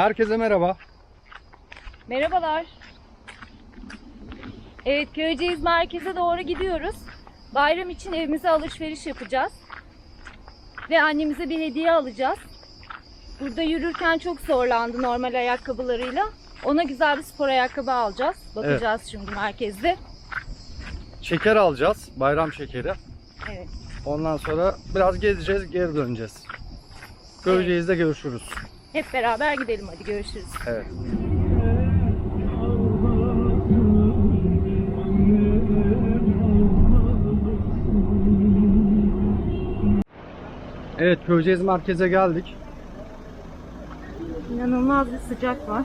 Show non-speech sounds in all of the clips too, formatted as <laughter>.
Herkese merhaba. Merhabalar. Evet Köyceğiz merkeze doğru gidiyoruz. Bayram için evimize alışveriş yapacağız. Ve annemize bir hediye alacağız. Burada yürürken çok zorlandı normal ayakkabılarıyla. Ona güzel bir spor ayakkabı alacağız. Bakacağız şimdi merkezde. Şeker alacağız. Bayram şekeri. Evet. Ondan sonra biraz gezeceğiz, geri döneceğiz. Köyceğiz'de görüşürüz. Hep beraber gidelim hadi görüşürüz. Evet. Evet, Köyceğiz merkeze geldik. İnanılmaz bir sıcak var.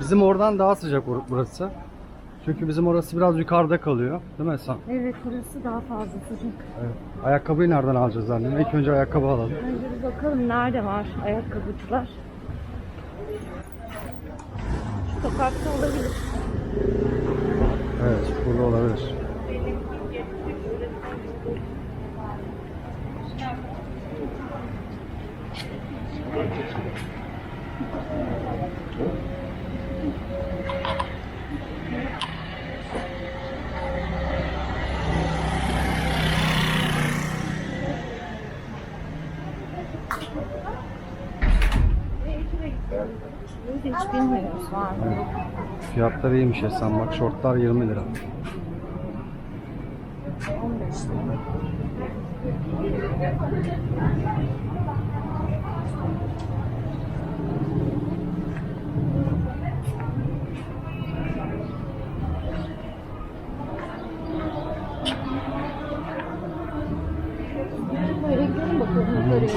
Bizim oradan daha sıcak bur- burası. Çünkü bizim orası biraz yukarıda kalıyor. Değil mi Esen? Evet burası daha fazla sıcak. Evet. Ayakkabıyı nereden alacağız annem? İlk önce ayakkabı alalım. Önce bir bakalım nerede var ayakkabıcılar. Sokakta olabilir. Evet, burada olabilir. Hiç bilmiyoruz var mı? yok mu? Fiyatlar iyiymiş Esen bak şortlar 20 lira. 15 lira.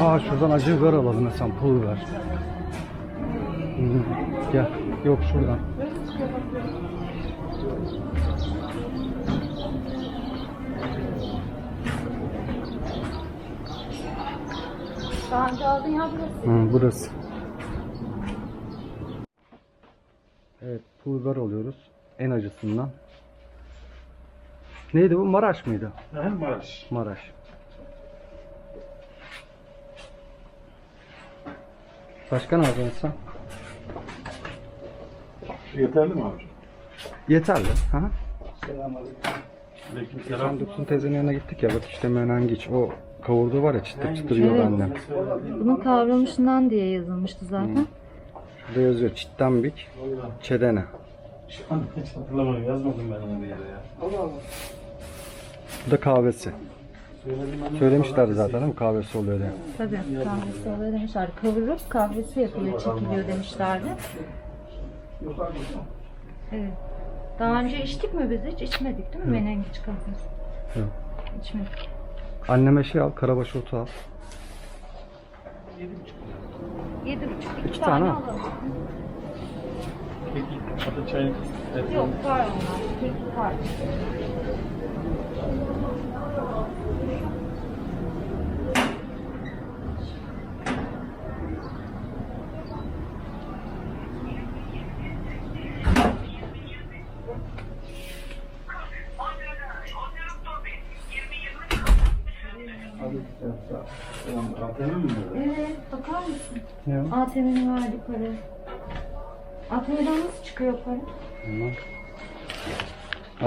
Aa şuradan acı biber alalım Esen pul biber. Hı, Gel. Yok şuradan. Daha önce aldın ya burası. Hı, burası. Evet pul biber alıyoruz. En acısından. Neydi bu? Maraş mıydı? Hem Maraş. Maraş. Başka ne alacaksın sen? Yeterli mi abi? Yeterli. Hı hı. Selamünaleyküm. Selam. Dursun teyzenin yanına gittik ya bak işte menengiç o kavurduğu var ya çıtır çıtır yiyordu Evet. annem. Bunun kavrulmuşundan diye yazılmıştı zaten. Şurada yazıyor çittambik çedene. Şu an hiç hatırlamadım. Yazmadım ben onu bir yere ya. Bu da kahvesi. Söylemişlerdi zaten değil mi kahvesi oluyor diye. Tabii kahvesi oluyor demişlerdi. Kavurup kahvesi yapılıyor, çekiliyor demişlerdi. Evet. Daha önce içtik mi biz hiç? İçmedik değil mi menengiç kahvesi? Yok. İçmedik. Anneme şey al karabaş otu al. Yedi buçuk, iki, İki tane, tane al. alalım. Peki. Et- Yok var onlar. Tek var. ATM mi bu? Evet, bakar mısın? Ne o? ATM'nin verdiği para. ATM'den nasıl çıkıyor para? Bunlar.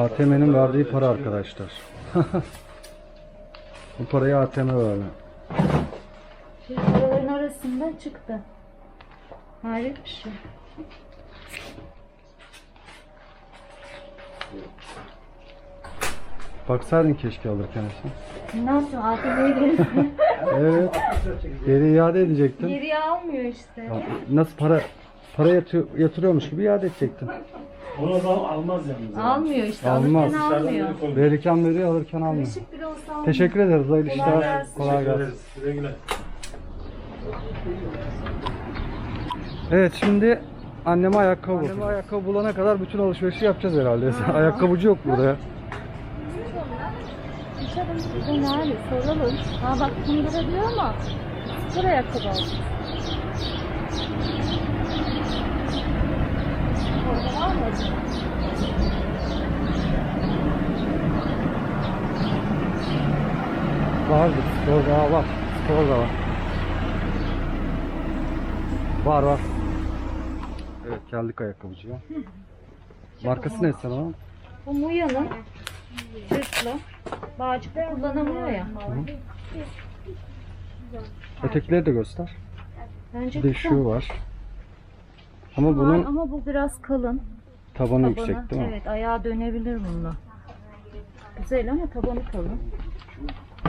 ATM'nin verdiği para arkadaşlar. <laughs> Bu parayı ATM verdi. Şey, paraların arasında çıktı. Hayret bir şey. Baksaydın keşke alırken sen. Ne yapayım ATM'ye <laughs> Evet. Geri iade edecektin. geriye almıyor işte. Ya, Nasıl para para yatıyor, yatırıyormuş gibi iade edecektin. Onu adam almaz yalnız. ya. Almıyor işte. Almaz. Alırken almıyor. Verirken veriyor alırken almıyor. Işık bile olsa almıyor. Teşekkür ederiz. Hayırlı Kolay işler. gelsin. Kolay Teşekkür gelsin. ederiz. Güle güle. Evet şimdi anneme ayakkabı Anneme ayakkabı bulana kadar bütün alışverişi yapacağız herhalde. <laughs> Ayakkabıcı yok burada ya. Dışarıda bir nerede soralım. Ha bak kundura diyor ama spor ayakkabı alacağız. Orada var mı acaba? Vardı. Spor daha var. Spor da var. Var var. Evet geldik ayakkabıcıya. Markası ne sana? lan? Bu Muya'nın cırtlı. Bağcık kullanamıyor ya. Ötekileri de göster. Bence Bir de güzel. şu var. Ama Var bunun ama bu biraz kalın. tabanı Tabanı, yüksek değil mi? Evet ayağa dönebilir bununla. Güzel ama tabanı kalın.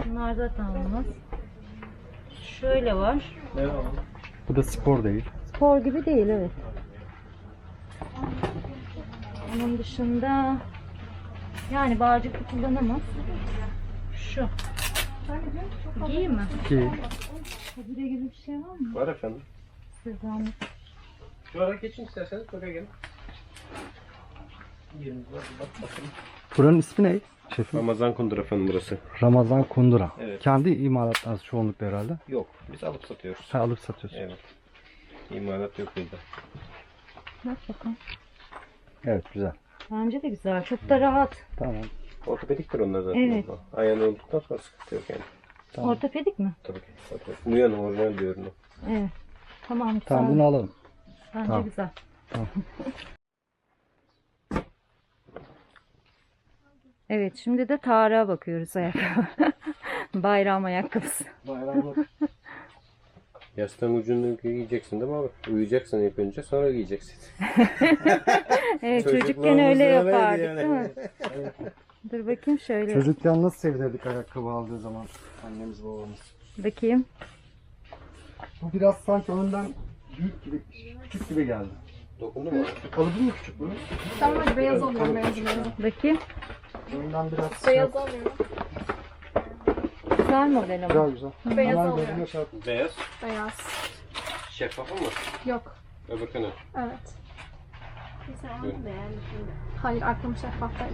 Bunlar zaten olmaz. Şöyle var. Bu da spor değil. Spor gibi değil evet. Onun dışında yani bağcıklı kullanamaz. Şu. Değil mi? Ki Kabire gibi bir şey var mı? Var efendim. Sizden Şu ara geçin isterseniz buraya gelin. Yerimiz var. Bak bakalım. buranın ismi ne? Şefim. Ramazan kundur efendim burası. Ramazan Kundura. Evet. Kendi imalatlarınız çoğunlukla herhalde. Yok. Biz alıp satıyoruz. Sen alıp satıyorsun. Evet. İmalat yok bizde. Bak bakalım. Evet güzel. Bence de güzel. Çok da rahat. Tamam. Ortopediktir onlar zaten. Evet. Ayağını olduktan sonra sıkıntı yok yani. Tamam. Ortopedik mi? Tabii ki. Ortopedik. Muyanın orijinal diyorum. Evet. Tamam güzel. Tamam bunu alalım. Bence Tamam. güzel. Tamam. <laughs> Evet şimdi de Tarık'a bakıyoruz ayakkabı. <laughs> Bayram ayakkabısı. Bayramlık. Yastığın ucunu giyeceksin değil mi abi? Uyuyacaksın ilk önce sonra giyeceksin. <laughs> Evet çocukken öyle yapardık yani. değil mi? Dur bakayım şöyle. Çocukken nasıl sevdirdik ayakkabı aldığı zaman annemiz babamız. Bakayım. Bu biraz sanki önden büyük gibi, küçük gibi geldi. Dokundu mu? Kalıbı mı küçük bunun? Tamam beyaz oluyor beyaz oluyor. Bakayım. Önden biraz Beyaz olmuyor. Güzel model ama. Güzel güzel. Beyaz Hemen oluyor. gözüme çarptı. Beyaz. Beyaz. Şeffaf mı? Yok. Öbürkünü. Evet. Hayır aklım şeffaftaydı.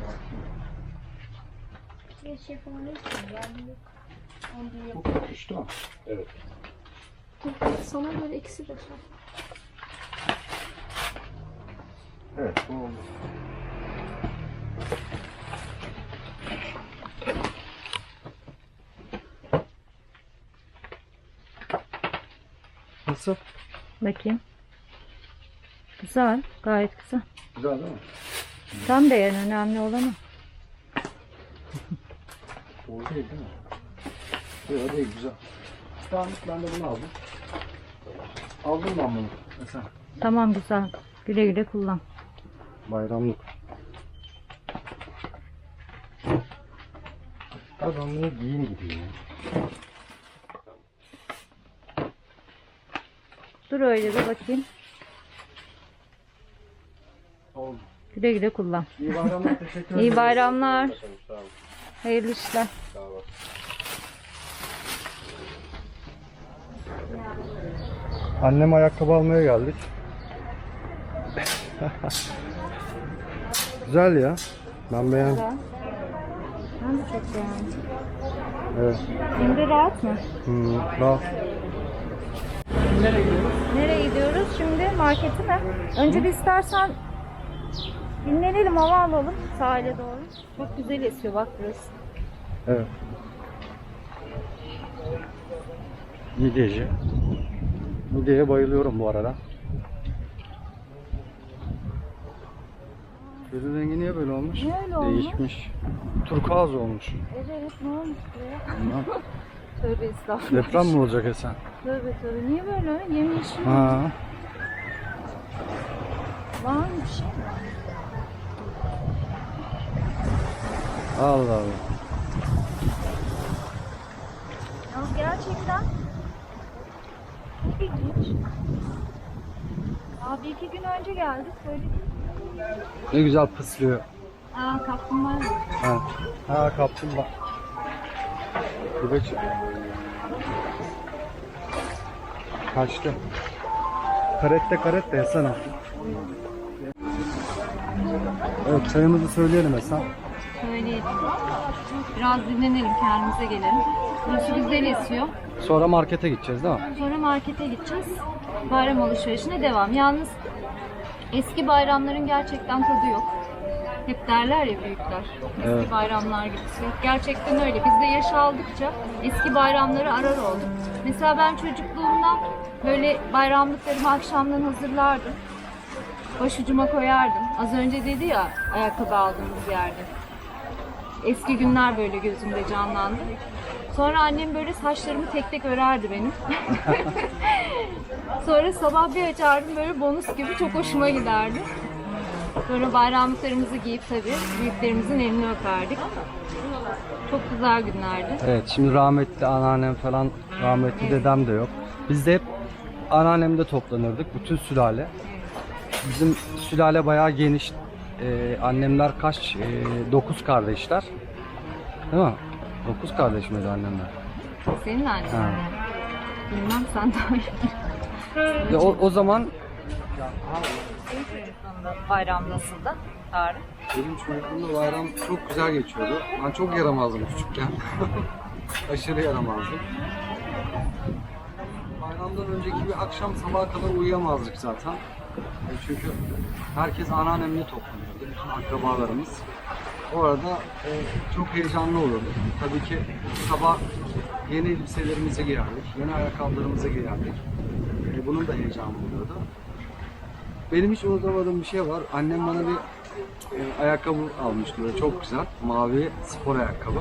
Bu kopuştu mu? Evet. Sana göre ikisi de şey. Evet bu oldu. Nasıl? Bakayım. Güzel. Gayet güzel. Güzel değil mi? Tam beğen önemli olan o. Doğru değil değil mi? Yok değil güzel. Tamam ben de bunu aldım. Aldım ben bunu. Mesela Tamam güzel. Güle güle kullan. bayramlık. Abi ben bunu giyeyim gideyim ya. Dur öyle bir bakayım. Oldu. Güle güle kullan. İyi bayramlar teşekkür ederim. İyi bayramlar. Hayırlı işler. Sağ olun. Annem ayakkabı almaya geldik. <laughs> Güzel ya. Ben beğendim. Güzel. Ben de çok beğendim. Evet. Şimdi rahat mı? Hmm, rahat. Nereye gidiyoruz? Şimdi markete mi? Önce bir istersen dinlenelim, hava alalım sahile doğru. Çok güzel esiyor bak burası. Evet. Midyeci. Midyeye bayılıyorum bu arada. Gözün rengi niye böyle olmuş? Niye öyle olmuş? Değişmiş. Turkuaz olmuş. Evet ne olmuş buraya? Tövbe estağfurullah. Deprem mi olacak Esen? Tövbe tövbe. Niye böyle? Yemyeşil. Ha. Var mı bir şey? Allah Allah. Yalnız gerçekten çok ilginç. Aa, bir iki gün önce geldik. Böyle bir... Ne güzel pıslıyor. Aa kaplumbağa. Ha, ha kaplumbağa. Bir bak. Kaçtı. Karette karette yesene. Evet çayımızı söyleyelim Esen. Söyleyelim. Biraz dinlenelim, kendimize gelelim. Burası güzel esiyor. Sonra markete gideceğiz değil mi? Sonra markete gideceğiz. Bayram alışverişine devam. Yalnız eski bayramların gerçekten tadı yok. Hep derler ya büyükler. Eski Evet. bayramlar gibisi. Gerçekten öyle. Biz de yaş aldıkça eski bayramları arar olduk. Mesela ben çocukluğumda böyle bayramlıklarımı akşamdan hazırlardım. başucuma koyardım. Az önce dedi ya ayakkabı aldığımız yerde. Eski günler böyle gözümde canlandı. Sonra annem böyle saçlarımı tek tek örerdi benim. <laughs> Sonra sabah bir açardım böyle bonus gibi çok hoşuma giderdi. Sonra bayramlıklarımızı giyip tabii büyüklerimizin elini öperdik. Çok güzel günlerdi. Evet şimdi rahmetli anneannem falan rahmetli dedem de yok. Biz de hep anneannemde toplanırdık bütün sülale. Bizim sülale bayağı geniş. Ee, annemler kaç? 9 kardeşler. Değil mi? 9 kardeş miydi annemler? Senin annen. Ha. Bilmem sen daha iyi. O, o zaman Senin çocukluğunda bayram nasıldı? Tarık. Benim çocukluğumda bayram çok güzel geçiyordu. Ben çok yaramazdım küçükken. <laughs> Aşırı yaramazdım. Bayramdan önceki bir akşam sabaha kadar uyuyamazdık zaten. E Çünkü herkes anneannemle toplanıyordu. Bütün akrabalarımız. O arada e, çok heyecanlı olurdu. Tabii ki sabah yeni elbiselerimizi giyerdik, yeni ayakkabılarımızı giyerdik. E, bunun da heyecanı oluyordu. Benim hiç unutamadığım bir şey var. Annem bana bir e, ayakkabı almıştı böyle çok güzel. Mavi spor ayakkabı.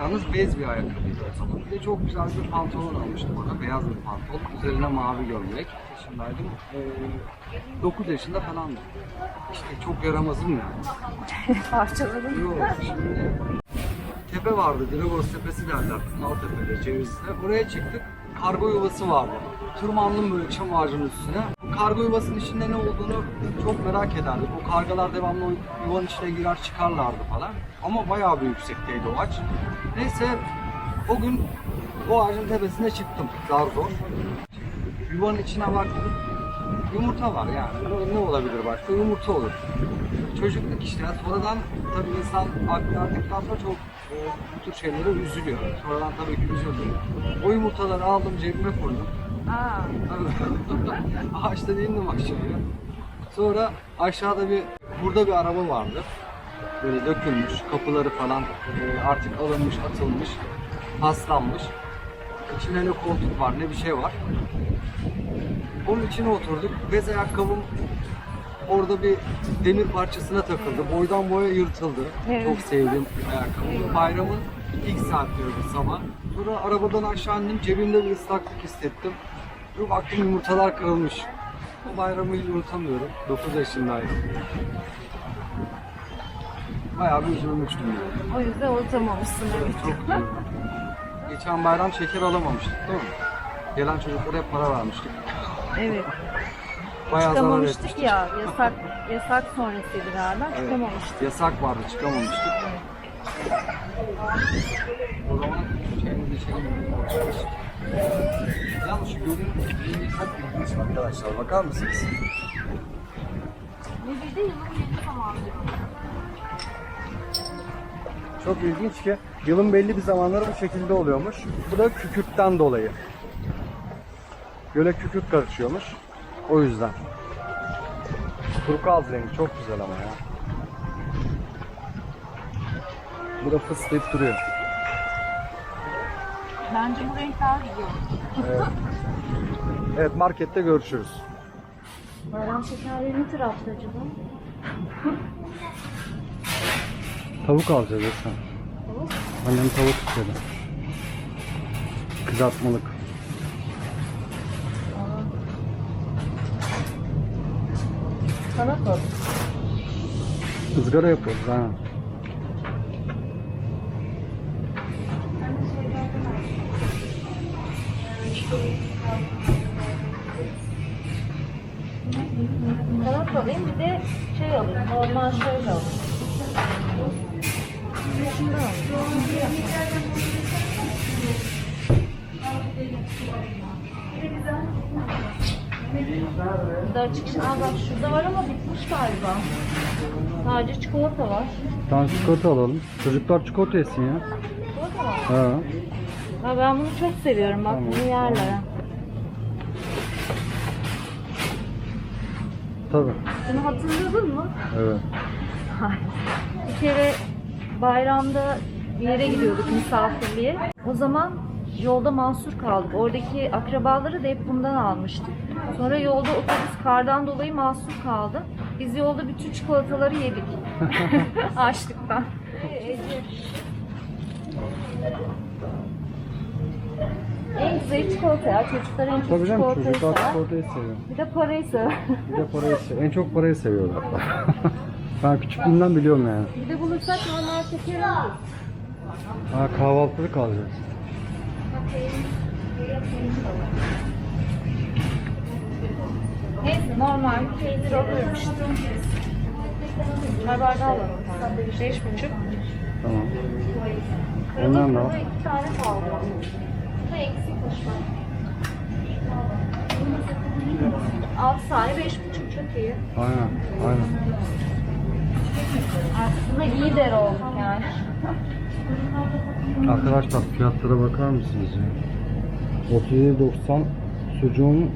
Yalnız bez bir ayakkabıydı o zaman. Bir de çok güzel bir pantolon almıştı bana. Beyaz bir pantolon. Üzerine mavi gömlek. Yaşındaydım. E, 9 yaşında falandım. İşte çok yaramazım yani. <laughs> Parçaladın. Yok şimdi tepe vardı. Dragos tepesi derler. Maltepe'de, Cevizli'de. Oraya çıktık. Kargo yuvası vardı. Tırmandım böyle çam ağacının üstüne. Bu kargo yuvasının içinde ne olduğunu çok merak ederdik. O kargalar devamlı o yuvanın içine girer çıkarlardı falan. Ama bayağı bir yüksekteydi o ağaç. Neyse o gün o ağacın tepesine çıktım. Daha zor. Yuvanın içine baktım. Yumurta var yani. Ne olabilir başka? Yumurta olur. Çocukluk işte. Sonradan tabii insan aktardıktan sonra çok e, bu tür şeylere üzülüyor. Sonradan tabii ki üzüldüm. O yumurtaları aldım cebime koydum. Aa, <laughs> Ağaçtan indim aşağıya. Sonra aşağıda bir burada bir araba vardı. Böyle dökülmüş, kapıları falan e, artık alınmış, atılmış, paslanmış. İçinde ne koltuk var ne bir şey var. Onun içine oturduk. Bez ayakkabım orada bir demir parçasına takıldı. Boydan boya yırtıldı. Evet. Çok sevdiğim bir ayakkabı. Bayramın ilk saatleri bu sabah. Sonra arabadan aşağı indim. Cebimde bir ıslaklık hissettim. Bir baktım yumurtalar kırılmış. O bayramı hiç unutamıyorum. 9 yaşındaydım. Bayağı bir üzülmüştüm yani. o yüzden unutamamışsın evet. Çok üzüldüm. Geçen bayram şeker alamamıştık değil mi? Gelen çocuklara hep para vermiştik. Evet. Bayağı Çıkamamıştık ya. Yasak yasak sonrasıydı galiba. Evet. Çıkamamıştık. Yasak vardı çıkamamıştık. O zaman Yalnız şu rengi çok ilginç arkadaşlar. Bakar mısınız? Ne bir de yılın belli. Çok ilginç ki yılın belli bir zamanları bu şekilde oluyormuş. Bu da kükürtten dolayı. Göle kükürt karışıyormuş. O yüzden. Turkuaz rengi çok güzel ama ya. Bu da fıslayıp duruyor. Bence bu renk daha güzel. Evet. Evet markette görüşürüz. Bayram şekerleri ne tarafta acaba? Tavuk alacağız Esen. Tavuk? Annem tavuk istedi. Kızartmalık. Sana sor. Izgara yapıyoruz ha. Kanat alayım bir de şey alayım. Normal şöyle alayım. Şundan alayım. Açık şey. Aa bak şurada var ama bitmiş galiba. Sadece çikolata var. Tane çikolata alalım. Çocuklar çikolata yesin ya. Çikolata var. Ha. Ha, ben bunu çok seviyorum. Bak Tamam, bunu yerler. ha. Tabii. Bunu hatırladın mı? Evet. Bir kere bayramda bir yere gidiyorduk misafirliğe. O zaman yolda mahsur kaldık. Oradaki akrabaları da hep bundan almıştık. Sonra yolda otobüs kardan dolayı mahsur kaldı. Biz yolda bütün çikolataları yedik. <laughs> Açlıktan. en güzel çikolata ya. Çocuklar en çok Tabii canım çikolatayı çocuklar sever. çikolatayı seviyor. Bir de parayı sever. Bir de parayı seviyor. En çok parayı seviyorlar. <laughs> ben küçüklüğümden biliyorum yani. bir de bulursak normal şeker alırız. Ha kahvaltılık alacağız. Neyse normal alıyorum işte. Çay bardağı alalım. Beş buçuk. Tamam. Ondan da al. Kırmızı iki tane kaldı. Bu da eksikmiş bak. Altı tane beş buçuk çok iyi. Aynen. Aynen. Aslında iyi der olduk yani. Arkadaşlar fiyatlara bakar mısınız ya? 37.90 sucuğun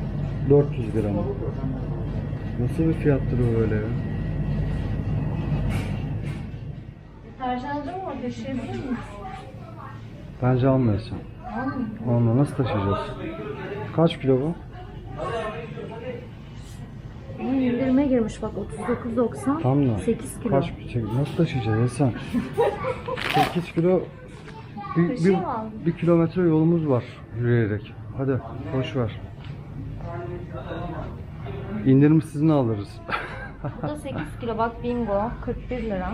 400 gramı. Nasıl bir fiyattır o böyle ya? Var? Döşeyebilir miyiz? Bence almayasın. Alma nasıl taşıyacağız? Kaç kilo bu? Bunun girmiş bak 39.90. Tam da. 8 kilo. Kaç şey, nasıl taşıyacağız Esen? <laughs> 8 kilo bir, bir, bir kilometre yolumuz var yürüyerek. Hadi boş ver. İndirim sizin alırız. Bu da 8 kilo bak bingo 41 lira.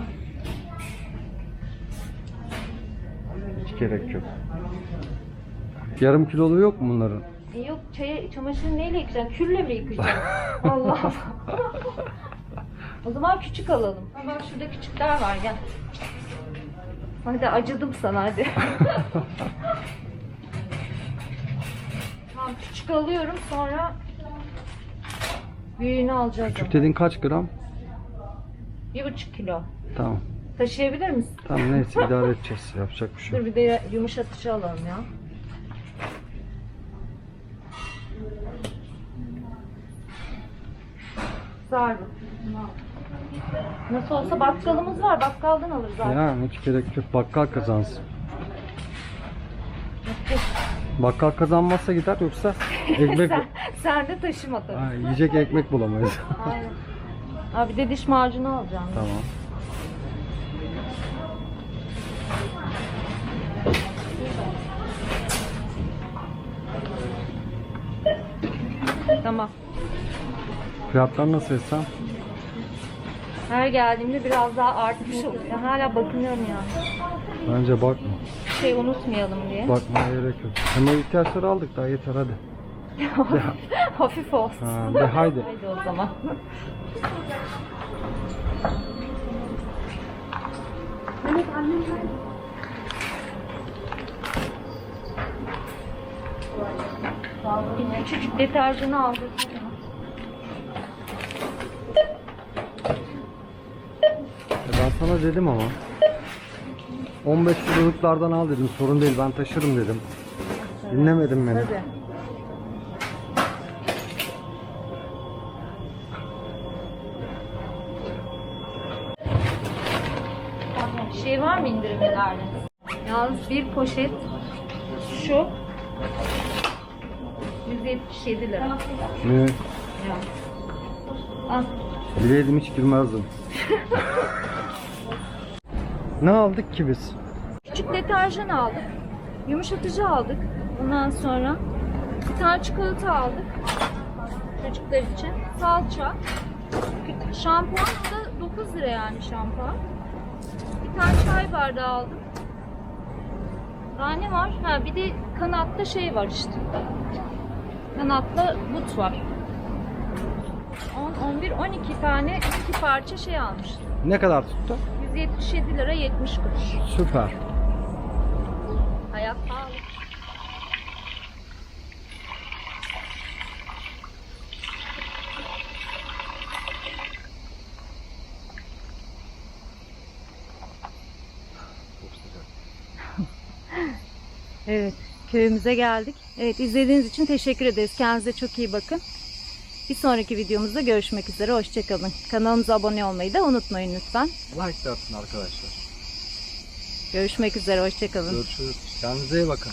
Hiç gerek yok. Yarım kilolu yok mu bunların? E yok çaya, çamaşırı neyle yıkayacaksın? Külle mi yıkayacaksın? <laughs> Allah Allah. o zaman küçük alalım. Ha bak şurada küçükler var gel. Hadi acıdım sana hadi. <laughs> tamam küçük alıyorum sonra büyüğünü alacağız. Küçük ama. dediğin kaç gram? Bir buçuk kilo. Tamam. Taşıyabilir misin? Tamam neyse idare edeceğiz. Yapacak bir şey Dur yok. bir de yumuşatıcı alalım ya. Zar bu. Nasıl olsa bakkalımız var. Bakkaldan alırız zaten. Yani hiç gerek yok. Bakkal kazansın. Bakkal kazanmazsa gider yoksa <laughs> ekmek sen, sen de taşıma tabii. ha, yiyecek ekmek bulamayız. Aynen. Abi de diş macunu alacağım. tamam. Tamam. Fiyatlar nasıl Esen? Her geldiğimde biraz daha artmış oluyor. Hala bakınıyorum yani. Bence bakma. Bir şey unutmayalım diye. Bakmaya gerek yok. Ama ihtiyaçları aldık daha yeter hadi. <laughs> Hafif olsun. Ha, de haydi. <laughs> Haydi o zaman. Evet annem Küçücük deterjanı aldık. E Ben sana dedim ama. 15 kiloluklardan al dedim. Sorun değil ben taşırım dedim. Dinlemedin beni. Tabii. Şey var mı indirimlerde? Yalnız bir poşet şu 177 lira. Ne? Ya. Al. Bileydim hiç girmezdim. <laughs> ne aldık ki biz? Küçük deterjan aldık. Yumuşatıcı aldık. Ondan sonra bir tane çikolata aldık. Çocuklar için. Salça. Şampuan da 9 lira yani şampuan. Bir tane çay bardağı aldım. Daha ne var? Ha bir de kanatta şey var işte. Kanatta but var. 10, 11, 12 tane iki parça şey almış. Ne kadar tuttu? 177 lira 70 kuruş. Süper. Hayat pahalı. Evet, köyümüze geldik. Evet, izlediğiniz için teşekkür ederiz. Kendinize çok iyi bakın. Bir sonraki videomuzda görüşmek üzere. Hoşçakalın. Kanalımıza abone olmayı da unutmayın lütfen. Like de atın arkadaşlar. Görüşmek üzere. Hoşçakalın. Görüşürüz. Kendinize iyi bakın.